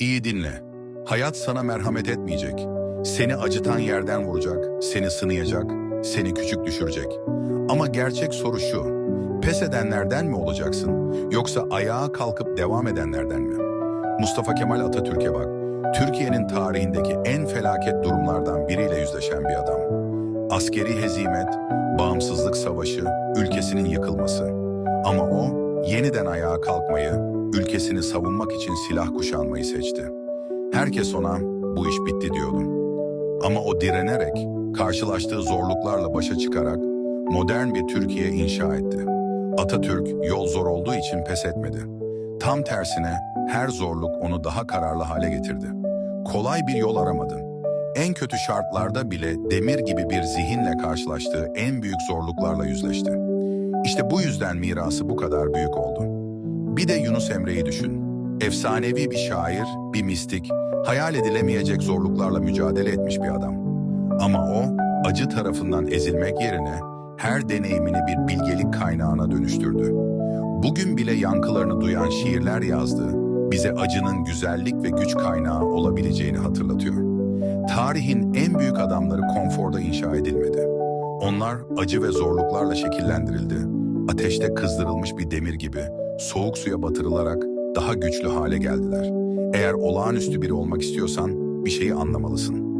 İyi dinle. Hayat sana merhamet etmeyecek. Seni acıtan yerden vuracak, seni sınayacak, seni küçük düşürecek. Ama gerçek soru şu. Pes edenlerden mi olacaksın yoksa ayağa kalkıp devam edenlerden mi? Mustafa Kemal Atatürk'e bak. Türkiye'nin tarihindeki en felaket durumlardan biriyle yüzleşen bir adam. Askeri hezimet, bağımsızlık savaşı, ülkesinin yıkılması. Ama o yeniden ayağa kalkmayı, ülkesini savunmak için silah kuşanmayı seçti. Herkes ona bu iş bitti diyordu. Ama o direnerek, karşılaştığı zorluklarla başa çıkarak modern bir Türkiye inşa etti. Atatürk yol zor olduğu için pes etmedi. Tam tersine her zorluk onu daha kararlı hale getirdi. Kolay bir yol aramadı. En kötü şartlarda bile demir gibi bir zihinle karşılaştığı en büyük zorluklarla yüzleşti. İşte bu yüzden mirası bu kadar büyük oldu. Bir de Yunus Emre'yi düşün. Efsanevi bir şair, bir mistik, hayal edilemeyecek zorluklarla mücadele etmiş bir adam. Ama o, acı tarafından ezilmek yerine her deneyimini bir bilgelik kaynağına dönüştürdü. Bugün bile yankılarını duyan şiirler yazdı, bize acının güzellik ve güç kaynağı olabileceğini hatırlatıyor. Tarihin en büyük adamları konforda inşa edilmedi. Onlar acı ve zorluklarla şekillendirildi. Ateşte kızdırılmış bir demir gibi soğuk suya batırılarak daha güçlü hale geldiler. Eğer olağanüstü biri olmak istiyorsan bir şeyi anlamalısın.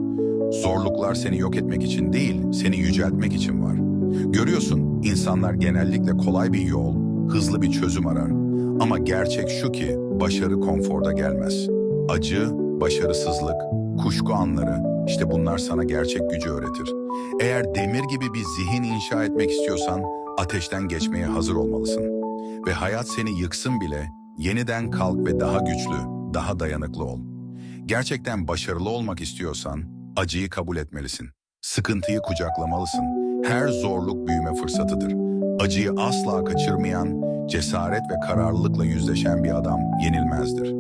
Zorluklar seni yok etmek için değil, seni yüceltmek için var. Görüyorsun, insanlar genellikle kolay bir yol, hızlı bir çözüm arar. Ama gerçek şu ki, başarı konforda gelmez. Acı, başarısızlık, kuşku anları, işte bunlar sana gerçek gücü öğretir. Eğer demir gibi bir zihin inşa etmek istiyorsan, ateşten geçmeye hazır olmalısın. Ve hayat seni yıksın bile, yeniden kalk ve daha güçlü, daha dayanıklı ol. Gerçekten başarılı olmak istiyorsan, acıyı kabul etmelisin. Sıkıntıyı kucaklamalısın. Her zorluk büyüme fırsatıdır. Acıyı asla kaçırmayan, cesaret ve kararlılıkla yüzleşen bir adam yenilmezdir.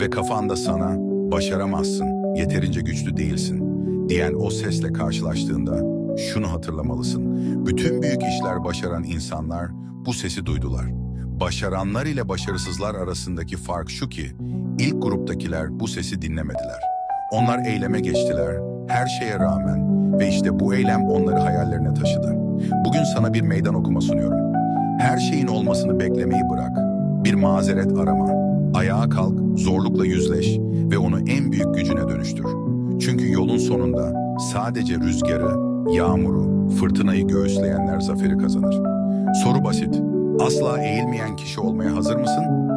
Ve kafanda sana başaramazsın, yeterince güçlü değilsin diyen o sesle karşılaştığında şunu hatırlamalısın. Bütün büyük işler başaran insanlar bu sesi duydular. Başaranlar ile başarısızlar arasındaki fark şu ki ilk gruptakiler bu sesi dinlemediler. Onlar eyleme geçtiler her şeye rağmen ve işte bu eylem onları hayallerine taşıdı. Bugün sana bir meydan okuma sunuyorum. Her şeyin olmasını beklemeyi bırak. Bir mazeret arama. Ayağa kalk, zorlukla yüzleş ve onu en büyük gücüne dönüştür. Çünkü yolun sonunda sadece rüzgarı, yağmuru, fırtınayı göğüsleyenler zaferi kazanır. Soru basit. Asla eğilmeyen kişi olmaya hazır mısın?